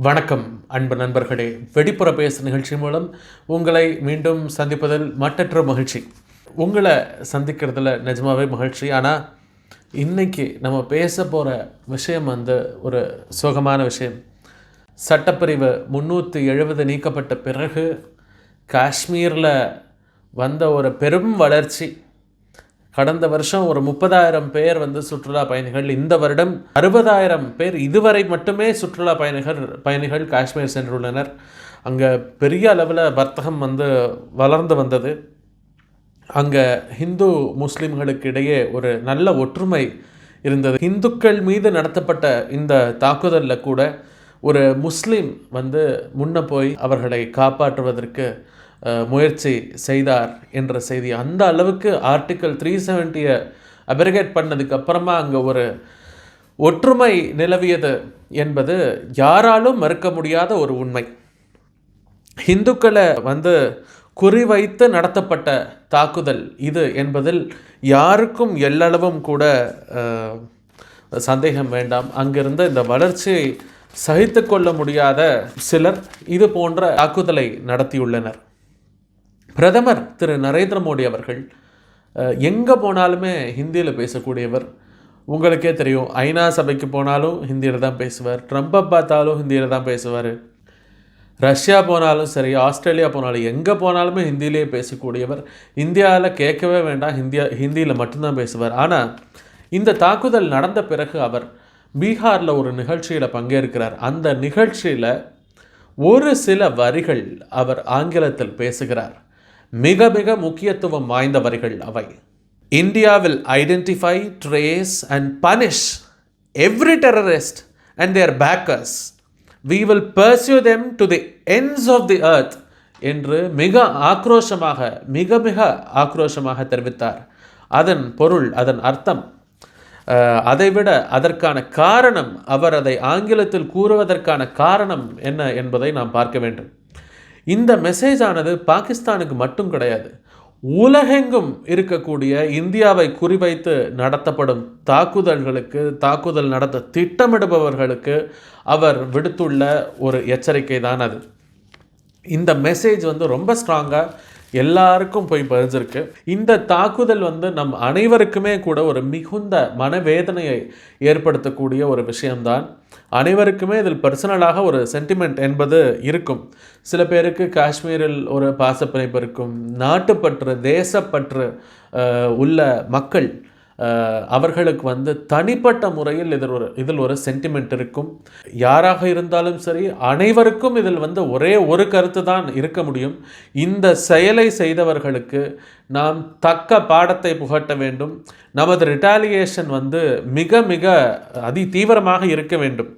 வணக்கம் அன்பு நண்பர்களே. வெடிப்புற பேசு நிகழ்ச்சி மூலம் உங்களை மீண்டும் சந்திப்பதில் மட்டற்ற மகிழ்ச்சி. உங்களை சந்திக்கிறதுல நிஜமாவே மகிழ்ச்சி. ஆனால் இன்றைக்கி நம்ம பேச போகிற விஷயம் வந்து ஒரு சோகமான விஷயம். சட்டப்பிரிவு முந்நூற்றி எழுபது நீக்கப்பட்ட பிறகு காஷ்மீரில் வந்த ஒரு பெரும் வளர்ச்சி. கடந்த வருஷம் ஒரு முப்பதாயிரம் பேர் வந்து சுற்றுலா பயணிகள் இந்த வருடம் அறுபதாயிரம் பேர் இதுவரை மட்டுமே சுற்றுலா பயணிகள் பயணிகள் காஷ்மீர் சென்றுள்ளனர். அங்கே பெரிய அளவில் வர்த்தகம் வந்து வளர்ந்து வந்தது. அங்கே ஹிந்து முஸ்லீம்களுக்கு இடையே ஒரு நல்ல ஒற்றுமை இருந்தது. இந்துக்கள் மீது நடத்தப்பட்ட இந்த தாக்குதலில் கூட ஒரு முஸ்லீம் வந்து முன்ன போய் அவர்களை காப்பாற்றுவதற்கு முயற்சி செய்தார் என்ற செய்தி. அந்த அளவுக்கு ஆர்டிக்கல் த்ரீ செவன்ட்டியை அபிரகேட் பண்ணதுக்கு அப்புறமா அங்கே ஒரு ஒற்றுமை நிலவியது என்பது யாராலும் மறுக்க முடியாத ஒரு உண்மை. இந்துக்களை வந்து குறிவைத்து நடத்தப்பட்ட தாக்குதல் இது என்பதில் யாருக்கும் எல்லளவும் கூட சந்தேகம் வேண்டாம். அங்கிருந்த இந்த வளர்ச்சியை சகித்து கொள்ள முடியாத சிலர் இது போன்ற தாக்குதலை நடத்தியுள்ளனர். பிரதமர் திரு நரேந்திர மோடி அவர்கள் எங்கே போனாலுமே ஹிந்தியில் பேசக்கூடியவர். உங்களுக்கே தெரியும் ஐநா சபைக்கு போனாலும் ஹிந்தியில் தான் பேசுவார். ட்ரம்ப்பை பார்த்தாலும் ஹிந்தியில் தான் பேசுவார். ரஷ்யா போனாலும் சரி ஆஸ்திரேலியா போனாலும் எங்கே போனாலுமே ஹிந்தியிலேயே பேசக்கூடியவர். இந்தியாவில் கேட்கவே வேண்டாம் ஹிந்தியா ஹிந்தியில் மட்டும்தான் பேசுவார். ஆனால் இந்த தாக்குதல் நடந்த பிறகு அவர் பீகாரில் ஒரு நிகழ்ச்சியில் பங்கேற்கிறார். அந்த நிகழ்ச்சியில் ஒரு சில வரிகள் அவர் ஆங்கிலத்தில் பேசுகிறார். மிக மிக முக்கியத்துவம் வாய்ந்த வரிகள் அவை. India will identify trace and punish every terrorist and their backers we will pursue them to the ends of the earth என்று மிக ஆக்ரோஷமாக மிக மிக ஆக்ரோஷமாக தெரிவித்தார். அதன் பொருள் அதன் அர்த்தம் அதைவிட அதற்கான காரணம் அவர் அதை ஆங்கிலத்தில் கூறுவதற்கான காரணம் என்ன என்பதை நாம் பார்க்க வேண்டும். இந்த மெசேஜ் ஆனது பாகிஸ்தானுக்கு மட்டும் கிடையாது. உலகெங்கும் இருக்கக்கூடிய இந்தியாவை குறிவைத்து நடத்தப்படும் தாக்குதல்களுக்கு தாக்குதல் நடத்த திட்டமிடுபவர்களுக்கு அவர் விடுத்துள்ள ஒரு எச்சரிக்கை தான் அது. இந்த மெசேஜ் வந்து ரொம்ப ஸ்ட்ராங்காக எல்லாருக்கும் போய் பதிஞ்சிருக்கு. இந்த தாக்குதல் வந்து நம் அனைவருக்குமே கூட ஒரு மிகுந்த மனவேதனையை ஏற்படுத்தக்கூடிய ஒரு விஷயம்தான். அனைவருக்குமே இதில் பர்சனலாக ஒரு சென்டிமெண்ட் என்பது இருக்கும். சில பேருக்கு காஷ்மீரில் ஒரு பாசப்பிணைப்பு இருக்கும். நாட்டுப்பற்று தேசப்பற்று உள்ள மக்கள் அவர்களுக்கு வந்து தனிப்பட்ட முறையில் இதில் ஒரு இதில் ஒரு சென்டிமெண்ட் இருக்கும். யாராக இருந்தாலும் சரி அனைவருக்கும் இதில் வந்து ஒரே ஒரு கருத்து தான் இருக்க முடியும். இந்த செயலை செய்தவர்களுக்கு நாம் தக்க பாடத்தை புகட்ட வேண்டும். நமது ரிட்டாலியேஷன் வந்து மிக மிக அதி தீவிரமாக இருக்க வேண்டும்.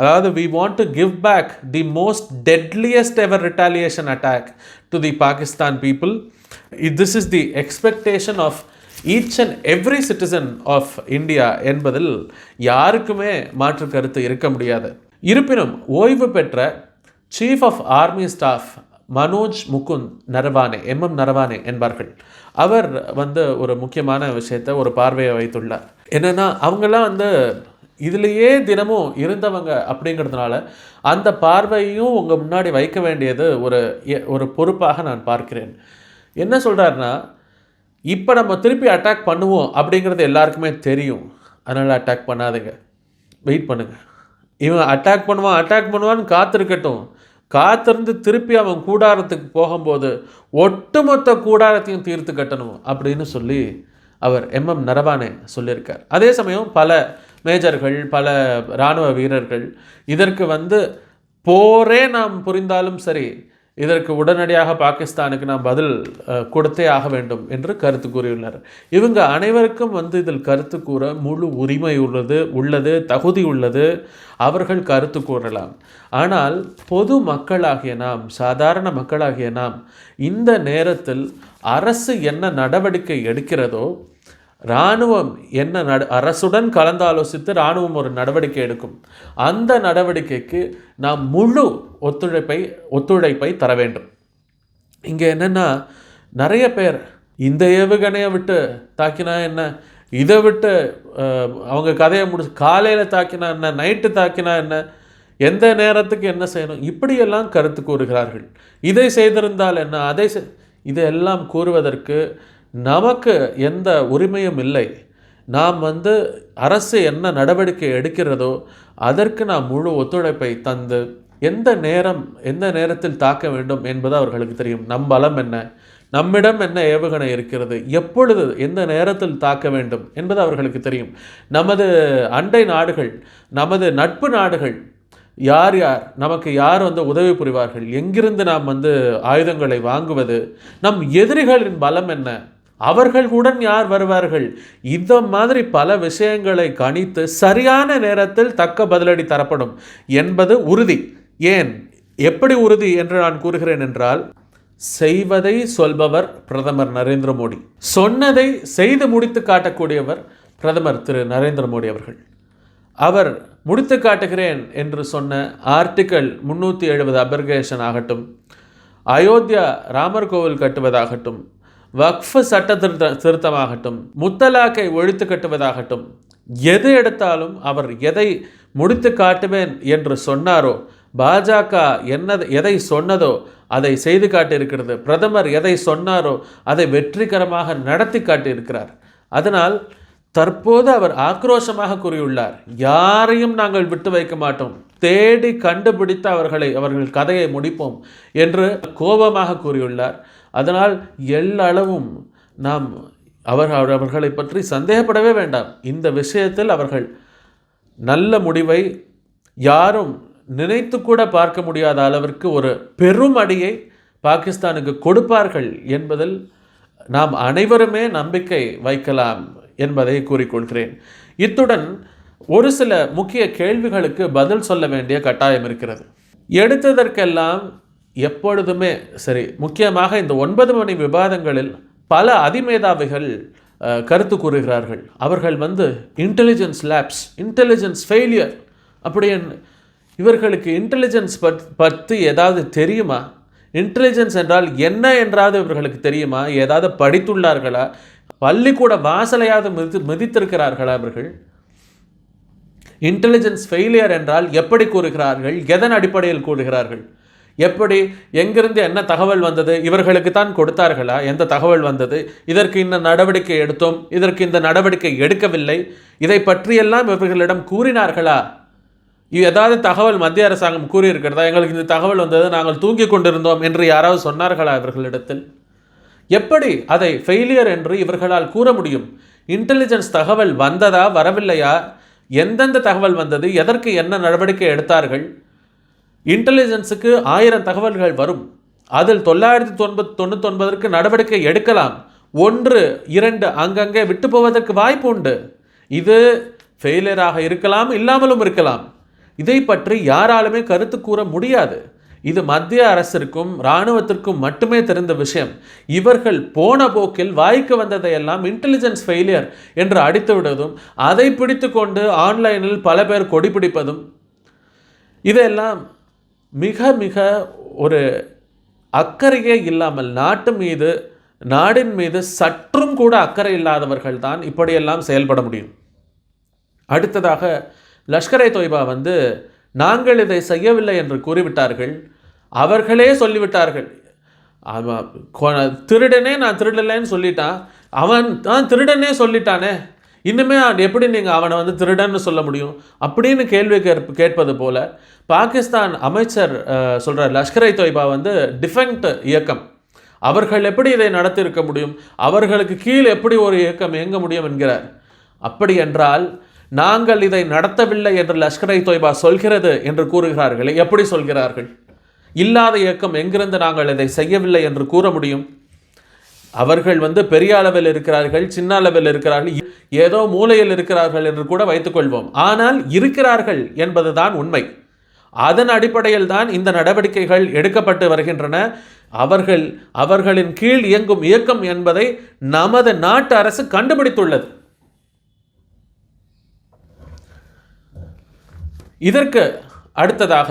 அதாவது we want to give back the most deadliest ever retaliation attack to the Pakistan people this is the expectation of each and every citizen of India என்பதில் யாருக்குமே மாற்று கருத்து இருக்க முடியாது. இருப்பினும் ஓய்வு பெற்ற chief of army staff Manoj Mukund Naravane MM Naravane என்பார்கள். அவர் வந்து ஒரு முக்கியமான விஷயத்தை ஒரு பார்வையை வைத்துள்ளார். என்னென்னா அவங்கெல்லாம் வந்து இதுலேயே தினமும் இருந்தவங்க அப்படிங்கிறதுனால அந்த பார்வையும் உங்கள் முன்னாடி வைக்க வேண்டியது ஒரு எ- ஒரு பொறுப்பாக நான் பார்க்கிறேன். என்ன சொல்கிறாருன்னா இப்போ நம்ம திருப்பி அட்டாக் பண்ணுவோம் அப்படிங்கிறது எல்லாருக்குமே தெரியும். அதனால் அட்டாக் பண்ணாதுங்க. வெயிட் பண்ணுங்கள் இவன் அட்டாக் பண்ணுவான் அட்டாக் பண்ணுவான்னு காத்திருக்கட்டும். காத்திருந்து திருப்பி அவன் கூடாரத்துக்கு போகும்போது ஒட்டுமொத்த கூடாரத்தையும் தீர்த்து கட்டணும் அப்படின்னு சொல்லி அவர் எம்எம் நரவானே சொல்லியிருக்கார். அதே சமயம் பல மேஜர்கள் பல இராணுவ வீரர்கள் இதற்கு வந்து போரே நாம் புரிந்தாலும் சரி இதற்கு உடனடியாக பாகிஸ்தானுக்கு நாம் பதில் கொடுத்தே ஆக வேண்டும் என்று கருத்து கூறியுள்ளார். இவங்க அனைவருக்கும் வந்து இதில் கருத்து கூற முழு உரிமை உள்ளது உள்ளது தகுதி உள்ளது. அவர்கள் கருத்து கூறலாம். ஆனால் பொது மக்களாகிய நாம் சாதாரண மக்களாகிய நாம் இந்த நேரத்தில் அரசு என்ன நடவடிக்கை எடுக்கிறதோ இராணுவம் என்ன நட அரசுடன் கலந்தாலோசித்து இராணுவம் ஒரு நடவடிக்கை எடுக்கும். அந்த நடவடிக்கைக்கு நாம் முழு ஒத்துழைப்பை ஒத்துழைப்பை தர வேண்டும். இங்கே என்னென்னா நிறைய பேர் இந்த ஏவுகணையை விட்டு தாக்கினா என்ன? இதை விட்டு அவங்க கதையை முடிச்சு காலையில் தாக்கினா என்ன? நைட்டு தாக்கினா என்ன? எந்த நேரத்துக்கு என்ன செய்யணும்? இப்படியெல்லாம் கருத்து கூறுகிறார்கள். இதை செய்திருந்தால் என்ன? அதை செய் இதையெல்லாம் கூறுவதற்கு நமக்கு எந்த உரிமையும் இல்லை. நாம் வந்து அரசு என்ன நடவடிக்கை எடுக்கிறதோ அதற்கு நாம் முழு ஒத்துழைப்பை தந்து எந்த நேரம் எந்த நேரத்தில் தாக்க வேண்டும் என்பது அவர்களுக்கு தெரியும். நம் பலம் என்ன? நம்மிடம் என்ன ஏவுகணை இருக்கிறது? எப்பொழுது எந்த நேரத்தில் தாக்க வேண்டும் என்பது அவர்களுக்கு தெரியும். நமது அண்டை நாடுகள் நமது நட்பு நாடுகள் யார் யார் நமக்கு யார் வந்து உதவி புரிவார்கள்? எங்கிருந்து நாம் வந்து ஆயுதங்களை வாங்குவது? நம் எதிரிகளின் பலம் என்ன? அவர்களுடன் யார் வருவார்கள்? இந்த மாதிரி பல விஷயங்களை கணித்து சரியான நேரத்தில் தக்க பதிலடி தரப்படும் என்பது உறுதி. ஏன்? எப்படி உறுதி என்று நான் கூறுகிறேன் என்றால் செய்வதை சொல்பவர் பிரதமர் நரேந்திர மோடி. சொன்னதை செய்து முடித்து காட்டக்கூடியவர் பிரதமர் திரு நரேந்திர மோடி அவர்கள். அவர் முடித்து காட்டுகிறேன் என்று சொன்ன ஆர்டிக்கல் முன்னூற்றி எழுபது அபர்கேஷன் ஆகட்டும் அயோத்தியா ராமர் கோவில் கட்டுவதாகட்டும் வக்ஃபு சட்ட திருத்த திருத்தமாகட்டும் முத்தலாக்கை ஒழித்து கட்டுவதாகட்டும் எது எடுத்தாலும் அவர் எதை முடித்து காட்டுவேன் என்று சொன்னாரோ பாஜக என்ன எதை சொன்னதோ அதை செய்து காட்டியிருக்கிறது பிரதமர் எதை சொன்னாரோ அதை வெற்றிகரமாக நடத்தி காட்டியிருக்கிறார். அதனால் தற்போது அவர் ஆக்ரோஷமாக கூறியுள்ளார் யாரையும் நாங்கள் விட்டு வைக்க மாட்டோம் தேடி கண்டுபிடித்து அவர்களை அவர்கள் கதையை முடிப்போம் என்று கோபமாக கூறியுள்ளார். அதனால் எல்லளவும் நாம் அவர் அவர்- அவர்களை பற்றி சந்தேகப்படவே வேண்டாம். இந்த விஷயத்தில் அவர்கள் நல்ல முடிவை யாரும் நினைத்து கூட பார்க்க முடியாத அளவிற்கு ஒரு பெரும் அடியை பாகிஸ்தானுக்கு கொடுப்பார்கள் என்பதில் நாம் அனைவருமே நம்பிக்கை வைக்கலாம் என்பதை கூறிக்கொள்கிறேன். இத்துடன் ஒரு சில முக்கிய கேள்விகளுக்கு பதில் சொல்ல வேண்டிய கட்டாயம் இருக்கிறது. எடுத்ததற்கெல்லாம் எப்பொழுதுமே சரி முக்கியமாக இந்த ஒன்பது மணி விவாதங்களில் பல அதிமேதாவிகள் கருத்து கூறுகிறார்கள். அவர்கள் வந்து இன்டெலிஜென்ஸ் லேப்ஸ் இன்டெலிஜென்ஸ் ஃபெயிலியர் அப்படின்னு இவர்களுக்கு இன்டெலிஜென்ஸ் பத் பற்றி ஏதாவது தெரியுமா? இன்டெலிஜென்ஸ் என்றால் என்ன என்றாவது இவர்களுக்கு தெரியுமா? ஏதாவது படித்துள்ளார்களா? பள்ளிக்கூட வாசலையாவது மிதி மிதித்திருக்கிறார்களா இவர்கள்? இன்டெலிஜென்ஸ் ஃபெயிலியர் என்றால் எப்படி கூறுகிறார்கள்? எதன் அடிப்படையில் கூறுகிறார்கள்? எப்படி? எங்கிருந்து என்ன தகவல் வந்தது? இவர்களுக்கு தான் கொடுத்தார்களா? எந்த தகவல் வந்தது? இதற்கு இந்த நடவடிக்கை எடுத்தோம். இதற்கு இந்த நடவடிக்கை எடுக்கவில்லை. இதை பற்றியெல்லாம் இவர்களிடம் கூறினார்களா? ஏதாவது தகவல் மத்திய அரசாங்கம் கூறியிருக்கிறதா? எங்களுக்கு இந்த தகவல் வந்தது நாங்கள் தூங்கிக் கொண்டிருந்தோம் என்று யாராவது சொன்னார்களா இவர்களிடத்தில்? எப்படி அதை ஃபெயிலியர் என்று இவர்களால் கூற முடியும்? இன்டெலிஜென்ஸ் தகவல் வந்ததா வரவில்லையா? எந்தெந்த தகவல் வந்தது? எதற்கு என்ன நடவடிக்கை எடுத்தார்கள்? இன்டெலிஜென்ஸுக்கு ஆயிரம் தகவல்கள் வரும். அதில் தொள்ளாயிரத்தி தொன்பது தொண்ணூத்தொன்பதற்கு நடவடிக்கை எடுக்கலாம். ஒன்று இரண்டு அங்கங்கே விட்டு போவதற்கு வாய்ப்பு உண்டு. இது ஃபெயிலியராக இருக்கலாம் இல்லாமலும் இருக்கலாம். இதை பற்றி யாராலுமே கருத்து கூற முடியாது. இது மத்திய அரசிற்கும் இராணுவத்திற்கும் மட்டுமே தெரிந்த விஷயம். இவர்கள் போன போக்கில் வாய்க்கு வந்ததையெல்லாம் இன்டெலிஜென்ஸ் ஃபெயிலியர் என்று அடித்து விடுவதும் அதை பிடித்து கொண்டு ஆன்லைனில் பல பேர் கொடி பிடிப்பதும் இதெல்லாம் மிக மிக ஒரு அக்கறையே இல்லாமல் நாட்டு மீது நாடின் மீது சற்றும் கூட அக்கறை இல்லாதவர்கள் தான் இப்படியெல்லாம் செயல்பட முடியும். அடுத்ததாக லஷ்கரை தொய்பா வந்து நாங்கள் இதை செய்யவில்லை என்று கூறிவிட்டார்கள். அவர்களே சொல்லிவிட்டார்கள். திருடனே நான் திருடலைன்னு சொல்லிட்டான். அவன் தான் திருடனே சொல்லிட்டானே. இன்னுமே அவன் எப்படி நீங்கள் அவனை வந்து திருடன்னு சொல்ல முடியும்? அப்படின்னு கேள்வி கேட்ப கேட்பது போல பாகிஸ்தான் அமைச்சர் சொல்கிற லஷ்கரை தொய்பா வந்து டிஃபென்ட் இயக்கம். அவர்கள் எப்படி இதை நடத்தியிருக்க முடியும்? அவர்களுக்கு கீழ் எப்படி ஒரு இயக்கம் இயங்க முடியும் என்கிறார். அப்படி என்றால் நாங்கள் இதை நடத்தவில்லை என்று லஷ்கரை தொய்பா சொல்கிறது என்று கூறுகிறார்களே எப்படி சொல்கிறார்கள்? இல்லாத இயக்கம் எங்கிருந்து நாங்கள் இதை செய்யவில்லை என்று கூற முடியும்? அவர்கள் வந்து பெரிய அளவில் இருக்கிறார்கள் சின்ன அளவில் இருக்கிறார்கள் ஏதோ மூலையில் இருக்கிறார்கள் என்று கூட வைத்துக்கொள்வோம் ஆனால் இருக்கிறார்கள் என்பதுதான் உண்மை. அதன் அடிப்படையில் தான் இந்த நடவடிக்கைகள் எடுக்கப்பட்டு வருகின்றன. அவர்கள் அவர்களின் கீழ் இயங்கும் இயக்கம் என்பதை நமது நாட்டு அரசு கண்டுபிடித்துள்ளது. இதற்கு அடுத்ததாக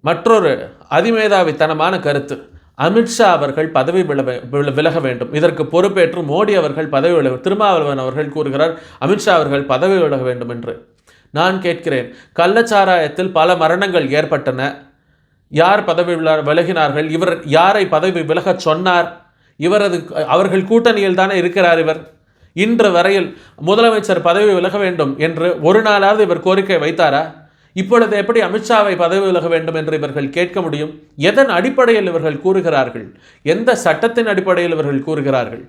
மற்றொரு அதிமேதாவித்தனமான கருத்து. அமித்ஷா அவர்கள் பதவி விலக விலக வேண்டும். இதற்கு பொறுப்பேற்று மோடி அவர்கள் பதவி விலக திருமாவளவன் அவர்கள் கூறுகிறார் அமித்ஷா அவர்கள் பதவி விலக வேண்டும் என்று. நான் கேட்கிறேன் கள்ளச்சாராயத்தில் பல மரணங்கள் ஏற்பட்டன. யார் பதவி விலகினார்கள்? இவர் யாரை பதவி விலகச் சொன்னார்? இவரது அவர்கள் கூட்டணியில் தானே இருக்கிறார் இவர். இன்று வரையில் முதலமைச்சர் பதவி விலக வேண்டும் என்று ஒரு நாளாவது இவர் கோரிக்கை வைத்தாரா? இப்பொழுது எப்படி அமித்ஷாவை பதவி விலக வேண்டும் என்று இவர்கள் கேட்க முடியும்? எதன் அடிப்படையில் இவர்கள் கூறுகிறார்கள்? எந்த சட்டத்தின் அடிப்படையில் இவர்கள் கூறுகிறார்கள்?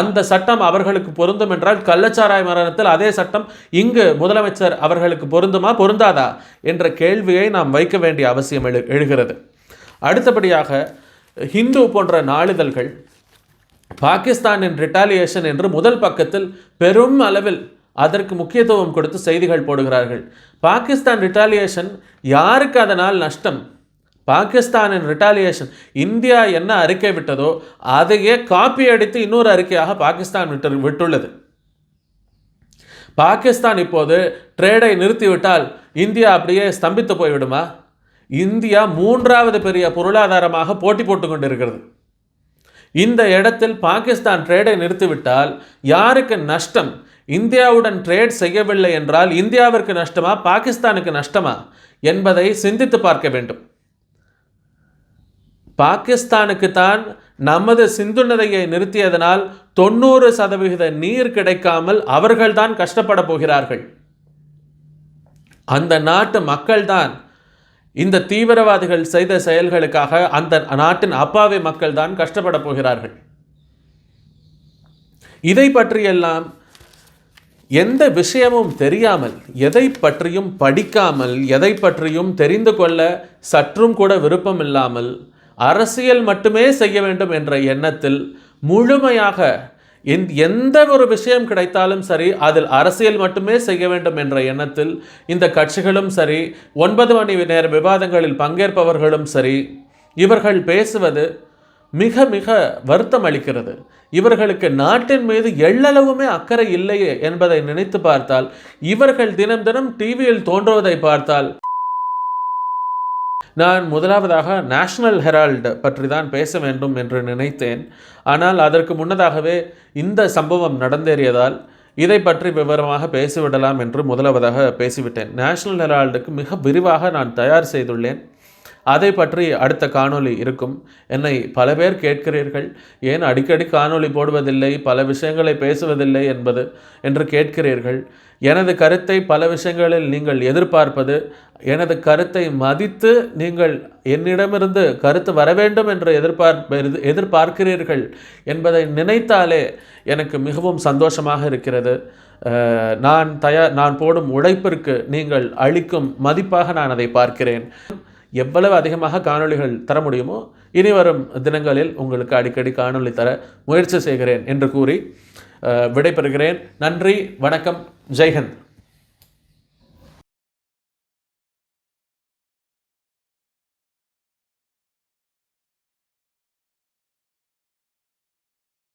அந்த சட்டம் அவர்களுக்கு பொருந்தும் என்றால் கள்ளச்சாராய மரணத்தில் அதே சட்டம் இங்கு முதலமைச்சர் அவர்களுக்கு பொருந்துமா பொருந்தாதா என்ற கேள்வியை நாம் வைக்க வேண்டிய அவசியம் எழு எழுகிறது. அடுத்தபடியாக ஹிந்து போன்ற நாளிதழ்கள் பாகிஸ்தானின் ரிட்டாலியேஷன் என்று முதல் பக்கத்தில் பெரும் அளவில் அதற்கு முக்கியத்துவம் கொடுத்து செய்திகள் போடுகிறார்கள். பாகிஸ்தான் ரிட்டாலியேஷன் யாருக்கு அதனால் நஷ்டம்? பாகிஸ்தானின் ரிட்டாலியேஷன் இந்தியா என்ன அறிக்கை விட்டதோ அதையே காப்பி அடித்து இன்னொரு அறிக்கையாக பாகிஸ்தான் விட்டு விட்டுள்ளது. பாகிஸ்தான் இப்போது ட்ரேடை நிறுத்திவிட்டால் இந்தியா அப்படியே ஸ்தம்பித்து போய்விடுமா? இந்தியா மூன்றாவது பெரிய பொருளாதாரமாக போட்டி போட்டு கொண்டிருக்கிறது. இந்த இடத்தில் பாகிஸ்தான் ட்ரேடை நிறுத்திவிட்டால் யாருக்கு நஷ்டம்? இந்தியாவுடன் ட்ரேட் செய்யவில்லை என்றால் இந்தியாவிற்கு நஷ்டமா பாகிஸ்தானுக்கு நஷ்டமா என்பதை சிந்தித்து பார்க்க வேண்டும். பாகிஸ்தானுக்கு தான் நமது சிந்து நதியை நிறுத்தியதனால் தொண்ணூறு சதவிகித நீர் கிடைக்காமல் அவர்கள்தான் கஷ்டப்பட போகிறார்கள். அந்த நாட்டு மக்கள்தான் இந்த தீவிரவாதிகள் செய்த செயல்களுக்காக அந்த நாட்டின் அப்பாவி மக்கள் தான் கஷ்டப்பட போகிறார்கள். இதை பற்றியெல்லாம் எந்த விஷயமும் தெரியாமல் எதை பற்றியும் படிக்காமல் எதை பற்றியும் தெரிந்து கொள்ள சற்றும் கூட விருப்பம் இல்லாமல் அரசியல் மட்டுமே செய்ய வேண்டும் என்ற எண்ணத்தில் முழுமையாக எந்- எந்த ஒரு விஷயம் கிடைத்தாலும் சரி அதில் அரசியல் மட்டுமே செய்ய வேண்டும் என்ற எண்ணத்தில் இந்த கட்சிகளும் சரி ஒன்பது மணி நேர விவாதங்களில் பங்கேற்பவர்களும் சரி இவர்கள் பேசுவது மிக மிக வருத்தம் அளிக்கிறது. இவர்களுக்கு நாட்டின் மீது எள்ளளவுமே அக்கறை இல்லையே என்பதை நினைத்து பார்த்தால் இவர்கள் தினம் தினம் டிவியில் தோன்றுவதை பார்த்தால். நான் முதலாவதாக நேஷனல் ஹெரால்டு பற்றி தான் பேச வேண்டும் என்று நினைத்தேன். ஆனால் அதற்கு முன்னதாகவே இந்த சம்பவம் நடந்தேறியதால் இதை பற்றி விவரமாக பேசிவிடலாம் என்று முதலாவதாக பேசிவிட்டேன். நேஷனல் ஹெரால்டுக்கு மிக விரிவாக நான் தயார் செய்துள்ளேன். அதை பற்றி அடுத்த காணொளி இருக்கும். என்னை பல பேர் கேட்கிறீர்கள். ஏன் அடிக்கடி காணொளி போடுவதில்லை? பல விஷயங்களை பேசுவதில்லை என்பது என்று கேட்கிறீர்கள். எனது கருத்தை பல விஷயங்களில் நீங்கள் எதிர்பார்ப்பது எனது கருத்தை மதித்து நீங்கள் என்னிடமிருந்து கருத்து வர வேண்டும் என்று எதிர்பார்ப்பது எதிர்பார்க்கிறீர்கள் என்பதை நினைத்தாலே எனக்கு மிகவும் சந்தோஷமாக இருக்கிறது. நான் தயார் நான் போடும் உழைப்பிற்கு நீங்கள் அளிக்கும் மதிப்பாக நான் அதை பார்க்கிறேன். எவ்வளவு அதிகமாக காணொளிகள் தர முடியுமோ இனி வரும் தினங்களில் உங்களுக்கு அடிக்கடி காணொளி தர முயற்சி செய்கிறேன் என்று கூறி விடைபெறுகிறேன். நன்றி வணக்கம் ஜெய்ஹந்த்.